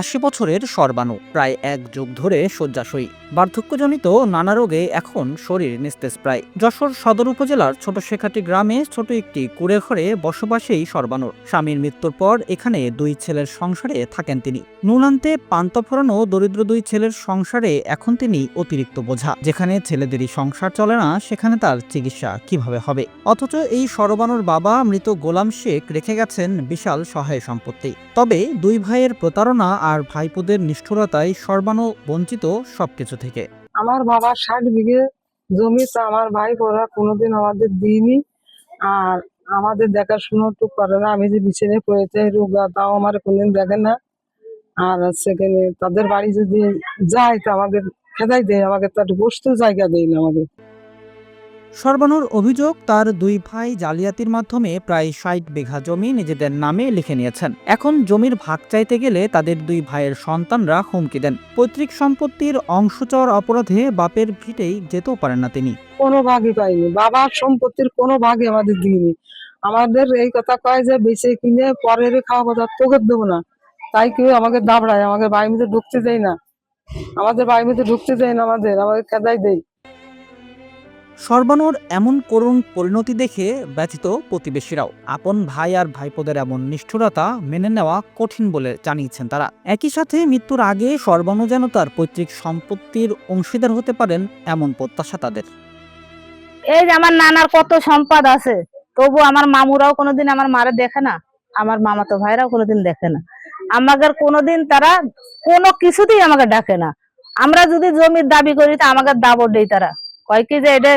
আশি বছরের সর্বাণু, প্রায় এক যুগ ধরে শয্যাশয়ী। বার্ধক্যজনিত নানা রোগে এখন শরীর নিস্তেজ প্রায়। যশোর সদর উপজেলার ছোট শেখাটি গ্রামে ছোট একটি কুড়ে ঘরে বসবাসেই সর্বাণুর স্বামীর মৃত্যুর পর এখানে দুই ছেলের সংসারে থাকেন তিনি। নুনান্তে পান্তা ফোরানো দরিদ্র দুই ছেলের সংসারে এখন তিনি অতিরিক্ত বোঝা। যেখানে ছেলেদেরই সংসার চলে না, সেখানে তার চিকিৎসা কীভাবে হবে? অথচ এই সরবানুর বাবা মৃত গোলাম শেখ রেখে গেছেন বিশাল সহায় সম্পত্তি। তবে দুই ভাইয়ের প্রতারণা আর ভাইপোদের নিষ্ঠুরতায় সর্বাণু বঞ্চিত সবকিছু থেকে। আমার বাবা ষাট বিঘে জমি, তো আমার ভাই ওরা কোনোদিন আমাদের দিইনি আর আমাদের দেখাশুনো তো করে না। আমি যে বিছানে পড়েছে রোগা তাও আমার কোনদিন দেখে না। আর সেখানে তাদের বাড়ি যদি যাই তো আমাদের খেদাই দেয়, আমাকে তো একটু বসতেও জায়গা দেয় না আমাদের। সর্বানুর অভিযোগ, তার দুই ভাই জালিয়াতির মাধ্যমে প্রায় ষাট বিঘা জমি নিজেদের নামে লিখে নিয়েছেন। এখন জমির ভাগ চাইতে গেলে তাদের দুই ভাইয়ের সন্তানরা হুমকি দেন। পৈতৃক সম্পত্তির অংশ চাওয়ার অপরাধে বাপের ভিটেই যেতেও পারেন না তিনি। কোনো ভাগই পাইনি। বাবার সম্পত্তির কোনো ভাগই আমাদের দিইনি। আমাদের এই কথা কয় যে বেঁচে কিনে পরের খাওয়া কথা তোকে দেবো না। তাই কেউ আমাকে দাবড়ায়, আমাকে বাড়ির মধ্যে ঢুকতে দেয় না। আমাদের বাড়ির মধ্যে ঢুকতে দেয় না আমাদের আমাকে খেদাই দেয়। সর্বানুর এমন করুণ পরিণতি দেখে ব্যথিত প্রতিবেশীরাও। আপন ভাই আর ভাইপোদের এমন নিষ্ঠুরতা মেনে নেওয়া কঠিন বলে জানিয়েছেন তারা। একই সাথে মৃত্যুর আগে সর্বাণু যেন তার পৈতৃক সম্পত্তির অংশীদার হতে পারেন এমন প্রত্যাশা তাদের। এই যে আমার নানার কত সম্পদ আছে, তবু আমার মামুরাও কোনোদিন আমার মারে দেখে না, আমার মামাতো ভাইরাও কোনোদিন দেখে না। আমাদের কোনোদিন তারা কোনো কিছুতেই আমাকে ডাকে না। আমরা যদি জমির দাবি করি, তা আমাকে দাবর দেই তারা। কয় কি যে এটা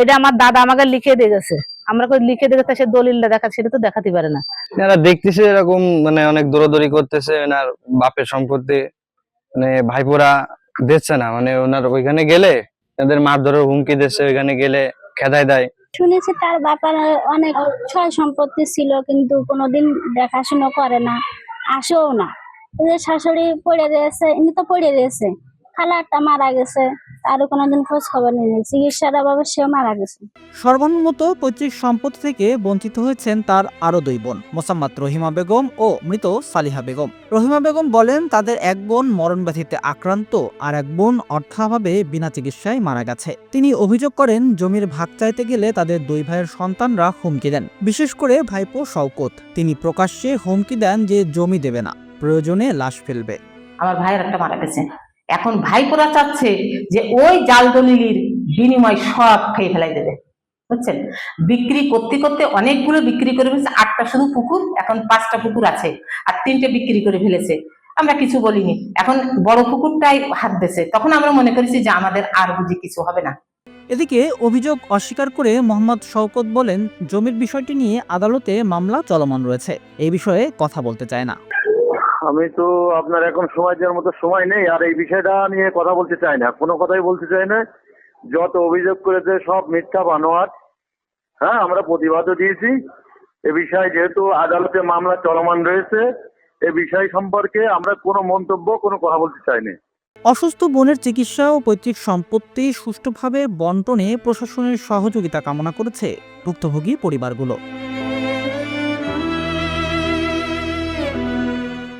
এটা আমার দাদা আমাকে লিখে দিয়ে গেছে আমরা কই লিখে দিয়ে গেছে সে দলিলটা দেখা সেটা তো দেখাতে পারে না। এনারা দেখতেছে এরকম মানে অনেক দৌড়াদৌড়ি করতেছে এনার বাপের সম্পত্তি মানে ভাইপোরা দিচ্ছে না মানে ওনার ওইখানে গেলে এদের মারধরের হুমকি দিচ্ছে ওইখানে গেলে খেদাই দেয়। শুনেছি তার বাবার অনেক সয় সম্পত্তি ছিল কিন্তু কোনোদিন দেখাশুনো করে না আসেও না। এই শাশুড়ি পড়ে রয়েছে ইনি তো পড়ে রয়েছে খালারটা মারা গেছে। তারও কোনোদিন খোঁজ খবর নেই। চিকিৎসার অভাবে সেও মারা গেছে। পৈতৃক সম্পত্তি থেকে বঞ্চিত হয়েছেন তার আরও দুই বোন রহিমা বেগম ও মৃত সালিহা বেগম। রহিমা বেগম বলেন তাদের এক বোন মরণ ব্যাধিতে আক্রান্ত আর এক বোন অর্থাভাবে বিনা চিকিৎসায় মারা গেছে। তিনি অভিযোগ করেন জমির ভাগ চাইতে গেলে তাদের দুই ভাইয়ের সন্তানরা হুমকি দেন। বিশেষ করে ভাইপো শওকত। তিনি প্রকাশ্যে হুমকি দেন যে জমি দেবে না প্রয়োজনে লাশ ফেলবে। আমার ভাইয়ের একটা মারা গেছে। এখন ভাইপোরা চাচ্ছে যে ওই জাল দলিলির বিনিময় সব খেয়ে ফেলাই দেবে। বুঝছেন? বিক্রি করতে করতে অনেকগুলো বিক্রি করে ফেলেছে। আটটা শুধু পুকুর, এখন পাঁচটা পুকুর আছে আর তিনটে বিক্রি করে ফেলেছে। আমরা কিছু বলিনি। এখন বড় পুকুরটাই হাত দিয়েছে। তখন আমরা মনে করেছি যে আমাদের আর বুঝি কিছু হবে না। এদিকে অভিযোগ অস্বীকার করে মোহাম্মদ শওকত বলেন, জমির বিষয়টি নিয়ে আদালতে মামলা চলমান রয়েছে। এই বিষয়ে কথা বলতে চায় না। আমি তো আপনার এখন সময় দেওয়ার মতো সময় নেই, আর এই বিষয়টা নিয়ে কথা বলতে চাই না। কোনো কথাই বলতে চাই না। যত অভিযোগ করেছে সব মিথ্যা বানোয়ার। হ্যাঁ আমরা প্রতিবাদও দিয়েছি। এ বিষয়ে যেহেতু আদালতে মামলা চলমান রয়েছে, এ বিষয় সম্পর্কে আমরা কোনো মন্তব্য, কোনো কথা বলতে চাই না। অসুস্থ বোনের চিকিৎসা ও পৈতৃক সম্পত্তি সুষ্ঠুভাবে বন্টনে প্রশাসনের সহযোগিতা কামনা করেছে ভুক্তভোগী পরিবারগুলো।